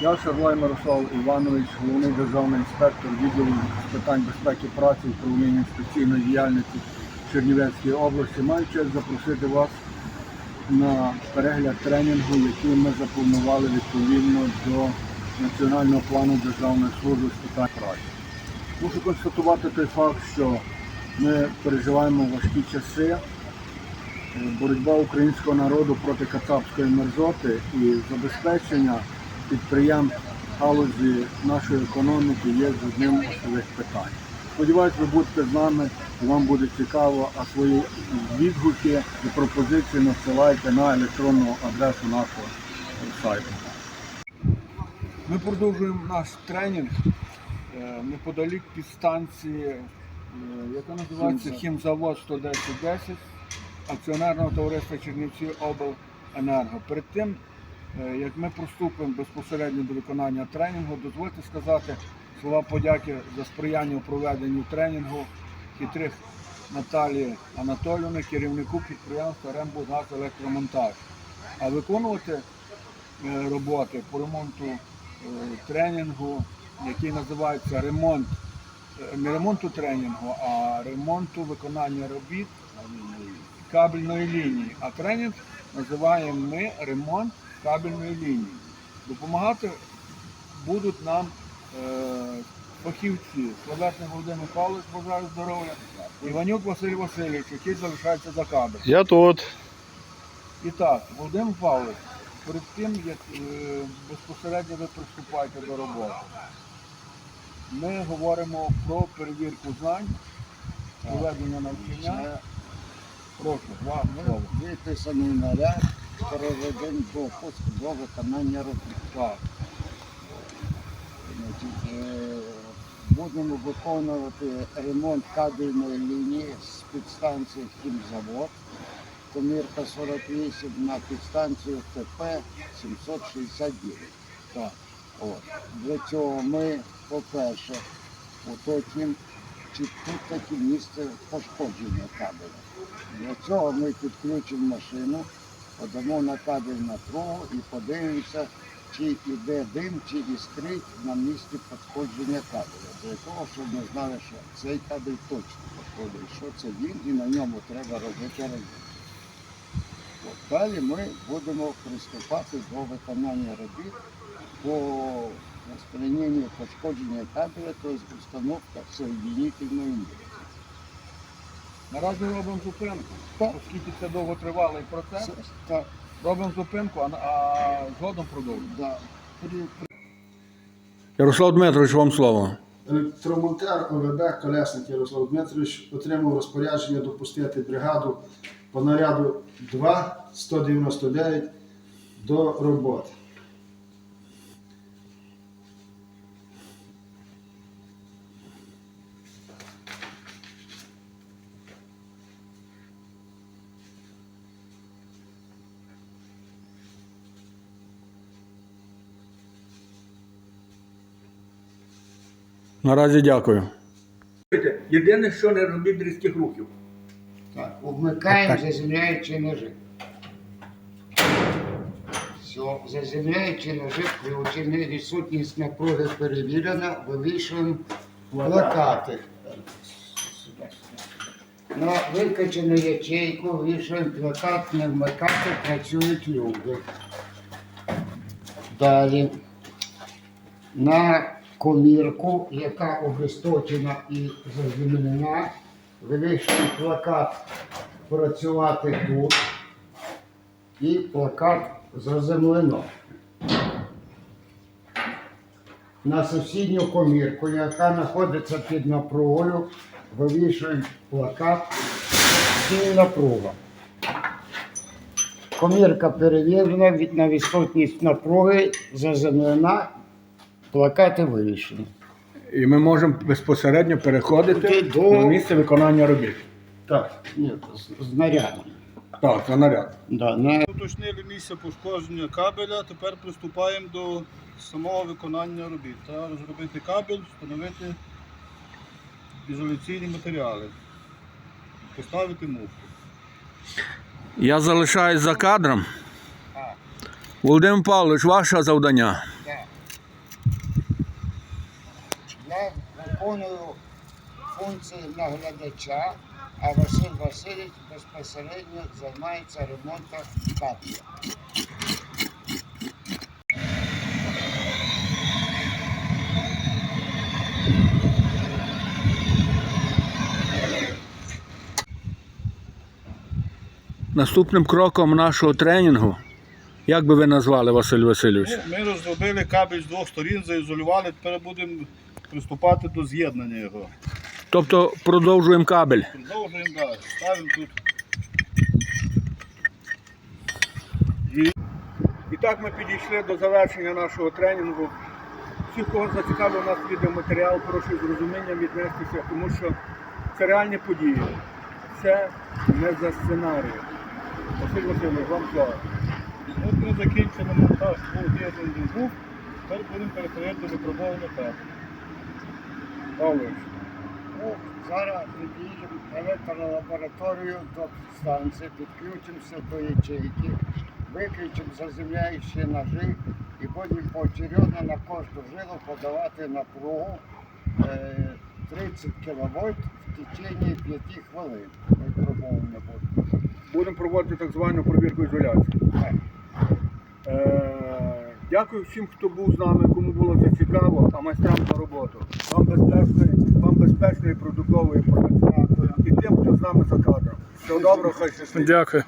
Я Шарлай Мирослав Іванович, головний державний інспектор відділу з питань безпеки праці управління інспекційної діяльності Чернівецької області. Маю честь запросити вас на перегляд тренінгу, який ми запланували відповідно до Національного плану Державної служби з питань праці. Мушу констатувати той факт, що ми переживаємо важкі часи. Боротьба українського народу проти кацапської мерзоти і забезпечення підприємств галузі нашої економіки є одним з основних питань. Сподіваюсь, ви будете з нами, і вам буде цікаво, а свої відгуки і пропозиції надсилайте на електронну адресу нашого сайту. Ми продовжуємо наш тренінг е, неподалік підстанції, е, яка називається Хімзавод 11010 акціонерного товариства Чернівці Обленерго. Перед тим, як ми приступимо безпосередньо до виконання тренінгу, дозвольте сказати слова подяки за сприяння у проведенні тренінгу хитрих Наталії Анатолівни, керівнику підприємства Рембугаз Електромонтаж. А виконувати е, роботи по ремонту е, тренінгу, який називається ремонт, е, не ремонту тренінгу, а ремонту виконання робіт кабельної лінії. А тренінг називаємо ми ремонт кабельної лінії. Допомагати будуть нам е, фахівці. Словесний Володимир Павлович, бажаю здоров'я, Іванюк Василь Васильович, який залишається за кадром. Я тут. І так, Володимир Павлович, перед тим, як е, безпосередньо ви приступаєте до роботи, ми говоримо про перевірку знань, проведення навчання. Прошу, вам слово. Виписаний наряд, проведень допуск до виконання робіт. Е, Будемо виконувати ремонт кабельної лінії з підстанції Хімзавод, комірка 48 на підстанцію ТП 769. Так. От. Для цього ми, по-перше, уточнимо, чи тут таке місце пошкодження кабеля. Для цього ми підключимо машину, подамо на кабель напругу і подивимося, чи йде дим, чи іскрить на місці пошкодження кабеля. Для того, щоб ми знали, що цей кабель точно пошкоджений, що це він і на ньому треба робити роботу. Далі ми будемо приступати до виконання робіт по устранению пошкодження кабеля, тобто установка соединительної міри. Наразі робимо зупинку, оскільки це довготривалий процес. Так, Робимо зупинку, а, а згодом продовжуємо. да. Ярослав Дмитрович, вам слово. Електромонтер ОВБ Колесник Ярослав Дмитрович отримав розпорядження допустити бригаду по наряду 2 199 до роботи. Наразі дякую. Єдине, що не робіть різких рухів. так, вмикаємо заземляючі ножи. Все, заземляючі ножи включені, відсутність напруги перевірена, вивішуємо плакати. На викачану ячейку вішаємо плакат, не вмикати, працюють люди. Далі на комірку, яка обесточена і заземлена, вивішуємо плакат працювати тут і плакат заземлено. На сусідню комірку, яка знаходиться під напругою, вивішуємо плакат «Стій напруга. Комірка перевірена на відсутність напруги, заземлена, плакати вивішені. І ми можемо безпосередньо переходити До- на місце виконання робіт. Так, ні, з, з нарядом. Так, це наряд. Да, на Уточнили місце пошкодження кабеля, тепер приступаємо до самого виконання робіт. Та розробити кабель, встановити ізоляційні матеріали, поставити муфту. Я залишаюсь за кадром. Володимир Павлович, ваше завдання. Виконую функції наглядача, а Василь Васильович безпосередньо займається ремонтом кабеля. наступним кроком нашого тренінгу, як би ви назвали Василь Васильович? Ми розробили кабель з двох сторін, заізолювали, тепер будемо приступати до з'єднання його. Тобто продовжуємо кабель. Продовжуємо далі. Ставимо тут. І так ми підійшли до завершення нашого тренінгу. Всіх, кого зацікавив нас відеоматеріал, прошу з розумінням віднестися, тому що це реальні події. Це не за сценарієм. Василь Васильович, вам слово. От ми закінчили монтаж двох з'єднаних двох, тепер будемо переходити до випробовування кабелю. Павлович. Ну, зараз під'їдемо електролабораторію до станції, підключимося до ячейки, виключимо заземляючі ножи і будемо поочередно на кожну жилу подавати напругу е, 30 кВт в течение 5 хвилин. Випробовування буде. Будемо проводити так звану провірку ізоляції. Е, дякую всім, хто був з нами, кому було це цікаво, а майстрам за роботу. Вам безпечної, вам безпечної продуктової праці. І тим, хто з нами за кадром. Всього доброго, хай щастить. Дякую.